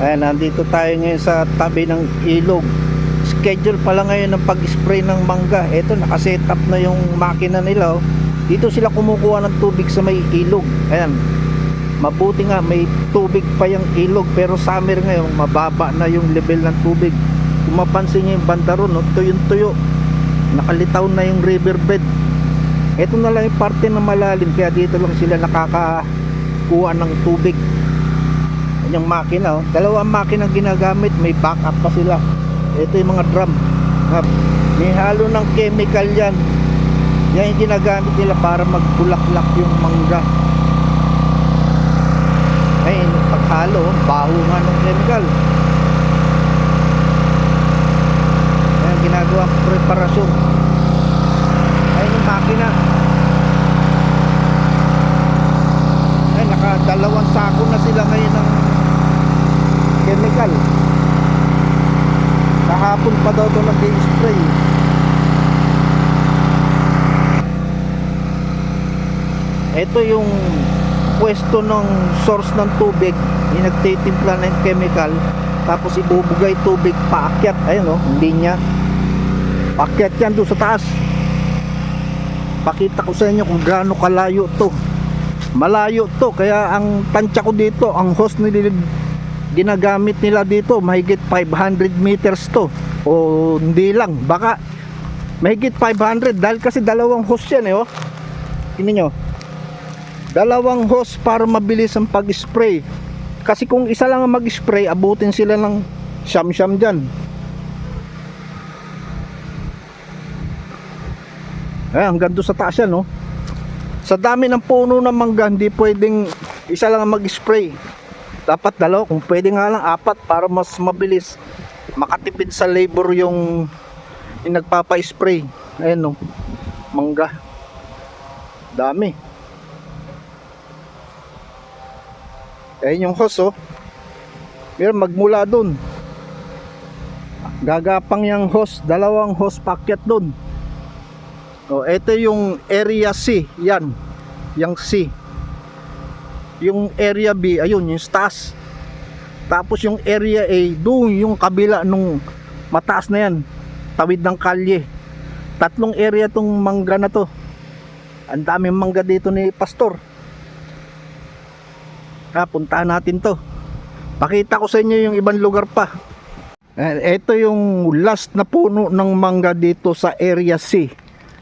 Ayan, nandito tayo ngayon sa tabi ng ilog. Schedule pala ngayon ng pag-spray ng mangga. Ito, nakaset up na yung makina nila. Oh. Dito sila kumukuha ng tubig sa may ilog. Ayan. Mabuti nga, may tubig pa yung ilog. Pero summer ngayon, mababa na yung level ng tubig. Kung mapansin nyo yung banda ron, oh, tuyong-tuyo. Nakalitaw na yung riverbed. Ito na lang yung parte na malalim. Kaya dito lang sila nakakakuha ng tubig yung makina oh. makina ang ginagamit may backup pa sila. Ito yung mga drum. May halo ng chemical yan. Yan yung ginagamit nila para magbulaklak yung mangga. Ay paghalo oh, baho nga ng chemical. Yan ginagawang preparasyon ayun yung makina ay nakadalawang sako na sila ngayon ng chemical kahapon pa daw ito yung pwesto ng source ng tubig. Yung nagtitimpla ng chemical. Tapos ibubugay tubig paakyat. Ayun o, linya paakyat yan doon sa taas. Pakita ko sa inyo kung gaano kalayo to. Malayo to kaya ang tansya ko dito ang hose nila ginagamit nila dito mahigit 500 meters to o hindi lang baka mahigit 500 dahil kasi dalawang hose yan eh oh. Tingnan nyo. Dalawang hose para mabilis ang pag-spray. Kasi kung isa lang ang mag-spray abutin sila ng siyam-siyam dyan. Eh hanggang doon sa taas yan oh. Sa dami ng puno ng mangga hindi pwedeng isa lang ang mag-spray. Dapat dalawa kung pwede nga lang apat para mas mabilis makatipid sa labor yung, yung nagpapa-spray ayun no mangga. Dami. Ayun yung hose oh. Meron magmula dun gagapang yung hose dalawang hose packet dun. Oh ito yung area C yan. Yung C. Yung area B ayun yung taas tapos yung area A doon yung kabila nung mataas na yan tawid ng kalye. Tatlong area tong mangga na to. Ang daming mangga dito ni pastor. Ha puntahan natin to. Pakita ko sa inyo yung ibang lugar pa. Eh, ito yung last na puno ng mangga dito sa area C.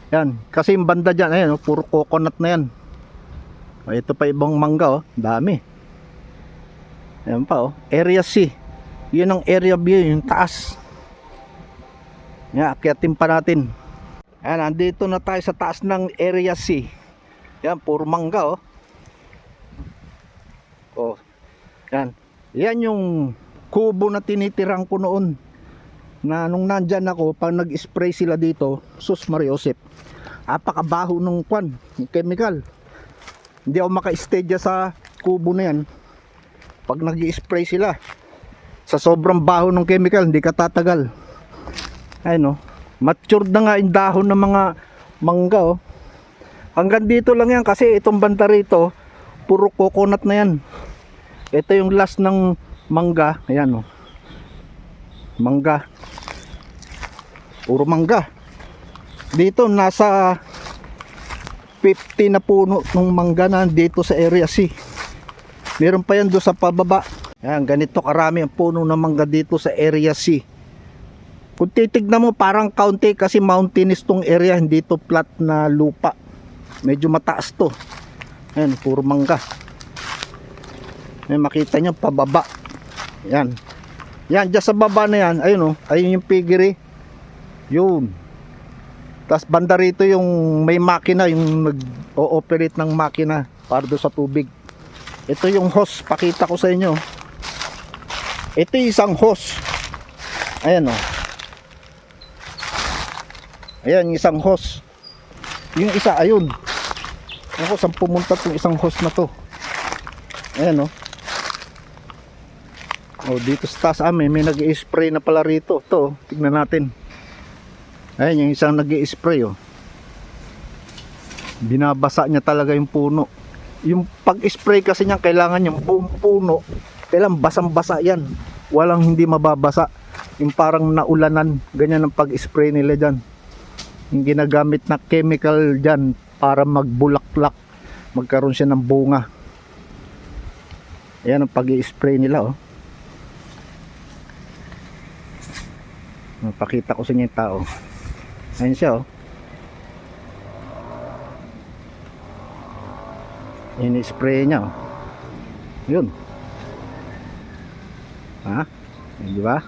Yan kasi yung banda dyan ayan, oh, puro coconut na yan. O, ito pa ibang mangga oh, dami. Ayan pa oh, area C. Yun ang area B, yung taas. Yan, akyatin pa natin. Ayan, andito na tayo sa taas ng area C. Yan, puro mangga oh. Oh. Yan. Yan yung kubo na tinitirang ko noon. Na nung nandyan ako, pag nag-spray sila dito, sus Mariosep. Apakabaho ng kwan, chemical hindi ako maka-stay sa kubo na yan pag nag spray sila sa sobrang baho ng chemical hindi ka tatagal ay no matured na nga yung dahon ng mga mangga oh. hanggang dito lang yan kasi itong banda rito puro coconut na yan ito yung last ng mangga ayan oh. mangga puro mangga dito nasa 50 na puno ng mangga na dito sa area C. Meron pa yan doon sa pababa. Yan, ganito karami ang puno ng mangga dito sa area C. Kung titignan mo parang kaunti kasi mountainous tong area, hindi to flat na lupa. Medyo mataas to. Yan, puro mangga. May makita nyo pababa. Yan. Yan, dyan sa baba na yan, ayun oh, ayun yung piggery. Yun. Tapos banda rito yung may makina, yung nag-ooperate ng makina para doon sa tubig. Ito yung hose, pakita ko sa inyo. Ito isang hose. Ayan o. Oh. Ayan, isang hose. Yung isa, ayun. Ako, saan pumunta itong isang hose na to. Ayan o. Oh. oh, dito sa taas amin, may nag-spray na pala rito. Ito, tignan natin. Ayan yung isang nag spray oh. Binabasa niya talaga yung puno. Yung pag-spray kasi niya kailangan yung buong puno. Kailangan basang-basa yan. walang hindi mababasa. Yung parang naulanan, ganyan ang pag-spray nila dyan. Yung ginagamit na chemical dyan para magbulaklak, magkaroon siya ng bunga. Ayan ang pag-i-spray nila oh. Napakita ko sa inyo yung tao. Ayan siya oh. Ini-spray niya oh. Yun. Ha? Ayan, di ba?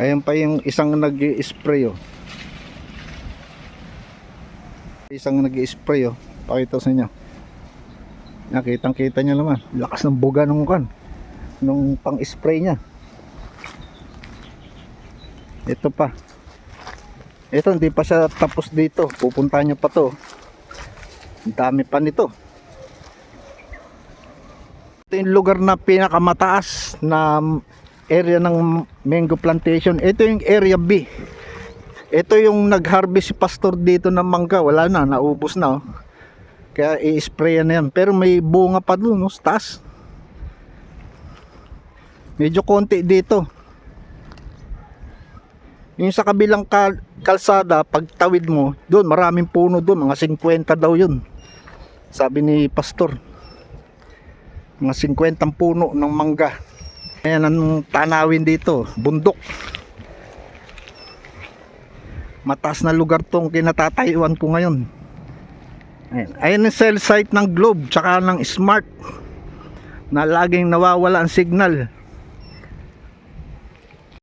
Ayan pa yung isang nag-spray oh. Isang nag-spray oh. Pakita sa inyo. Nakitang kita nyo naman. Lakas ng buga nung kan. Nung pang-spray niya. Ito pa. Ito hindi pa siya tapos dito. Pupuntahan nyo pa to. Ang dami pa nito. Ito yung lugar na pinakamataas na area ng mango plantation. Ito yung area B. Ito yung nag-harvest si pastor dito ng mangga. Wala na, naubos na. Oh. Kaya i-spray na yan. Pero may bunga pa doon, no? sa taas. Medyo konti dito. Yung sa kabilang kal- kalsada, pag tawid mo, doon maraming puno doon, mga 50 daw yun. Sabi ni pastor. Mga 50 puno ng mangga. Ayan ang tanawin dito, bundok. Mataas na lugar tong kinatatayuan ko ngayon. Ayan. Ayan ang cell site ng Globe tsaka ng Smart na laging nawawala ang signal.